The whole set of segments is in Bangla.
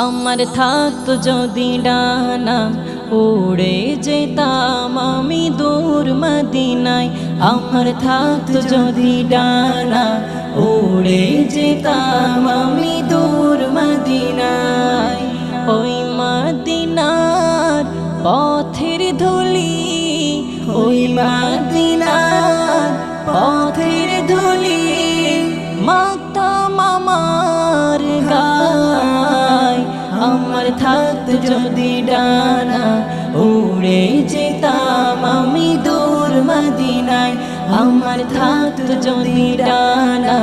আমার থাকতো যদি ডানা উড়ে যেতাম আমি দূর মদিনায়। আমার থাকতো যদি ডানা উড়ে যেতাম আমি দূর মদিনায়। ওই মদিনার পথের ধুলি, ওই মদিনার পথের ধুলি মাতাম থাকত যদি ডানা উড়ে যেতাম আমি দূর মদিনায়, আমার থাকত যদি ডানা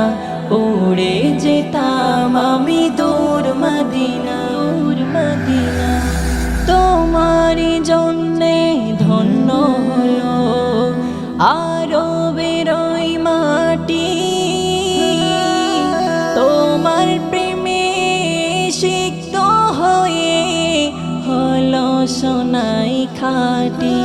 উড়ে যেতাম আমি দূর মদিনা দূর মদিনা। তোমারই জন্যে ধন্য হলো আরও বেরোই মাটি। তোমার প্রেমে হলো সোনাই খাটি।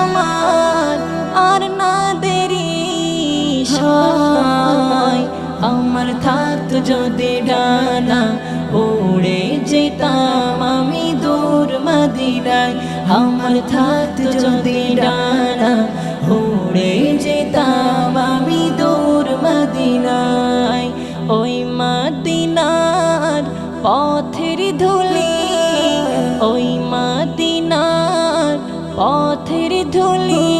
আমার আর না দেরি আমার থাকত যদি ডানা উড়ে যেতাম আমি দূর মদিনায়। আমার থাকত যদি ডানা উড়ে যেতাম আমি দূর পথের ধুলি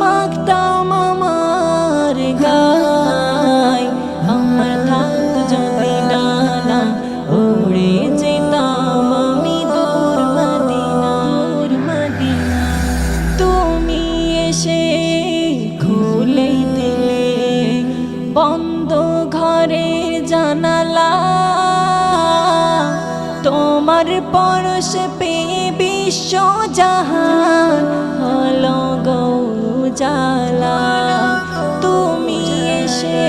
মাগতাম আমার গায়। আমার থাকতো যদি ডানা উড়ে যেতাম আমি দূর মদিনা দূর মদিনা। তুমি এসে খুলে দিলে বন্ধ ঘরের জানালা। তোমার পরশ পেয়ে বিশ্ব জাহান, হলো গৌজালা তুমি এসে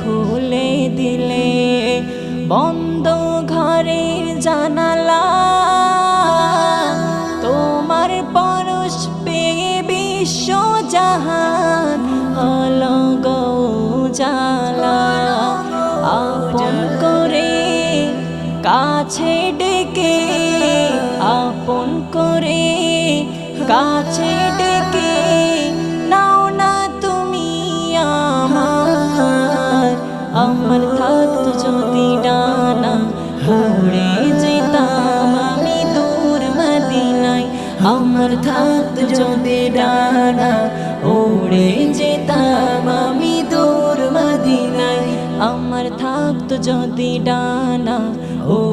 খুলে দিলে বন্ধ ঘরের জানালা। তোমার পরশ পেয়ে বিশ্ব জাহান, হলো গৌজালা আপন করে কাছে ডেকে করে কাছে ডেকে নাও না তুমি আমার। আমার থাকতো যদি ডানা উড়ে যেতাম আমি দূর মদিনায়। আমার থাকতো যদি ডানা উড়ে যেতাম আমি দূর মদিনায়। আমার থাকতো যদি ডানা উড়ে